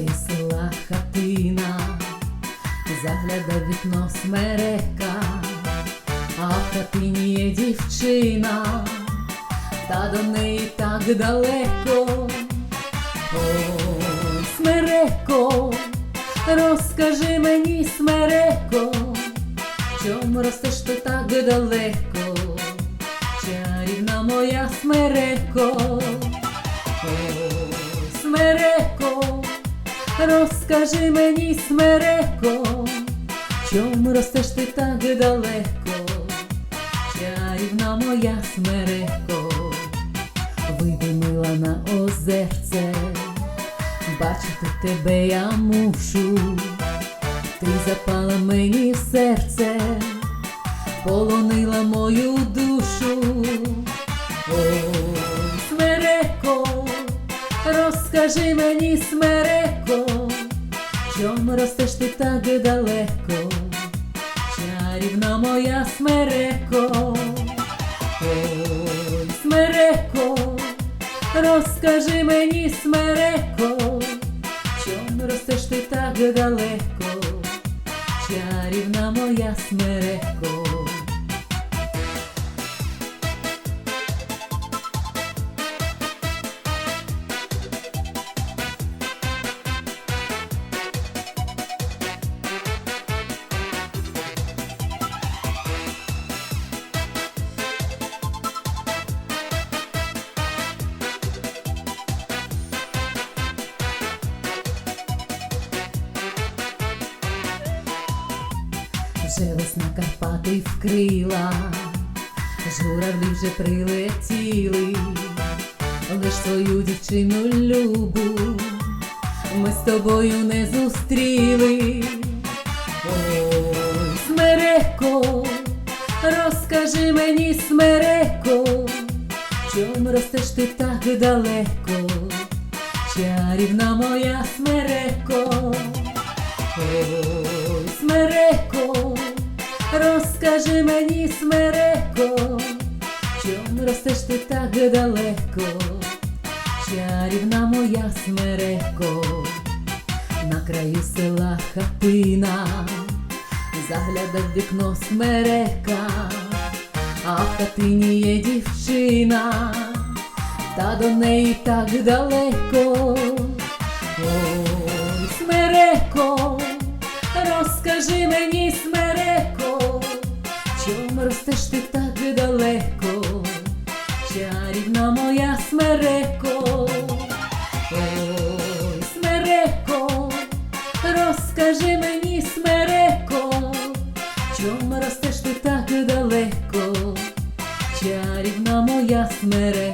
краю села хатина, загляда вікно смерека, а в хатині є дівчина, та до неї так далеко. Ой, смереко, розкажи мені, смереко, чом ростеш ти так далеко, чарівна моя смереко. Ой, смереко, розкажи мені, смереко, чом ростеш ти так далеко, чарівна моя смереко, вийди мила на озерце, бачити тебе я мушу, ти запала мені серце, полонила мою душу. Ой, смереко, розкажи мені, смереко, чом ростеш ти так далеко, чарівна моя смереко, ой, смереко, розкажи мені, смереко, чом ростеш ти так далеко, чарівна моя смереко. Вже весна Карпати вкрила, журавлі вже прилетіли, лиш твою дівчину любу, ми з тобою не зустріли. Ой, смереко, розкажи мені, смереко, чом ростеш ти так далеко, чарівна моя смереко. Ой, розкажи мені, смереко, чом ростеш ти так далеко, чарівна моя смереко, на краю села хатина, загляда в вікно смерека, а в хатині є дівчина, та до неї так далеко. Ой, смереко, розкажи мені, смереко, ростеш ти так далеко, чарівна моя смереко, ой, смереко, розкажи мені, смереко, чом ростеш ти так далеко, чарівна моя смереко.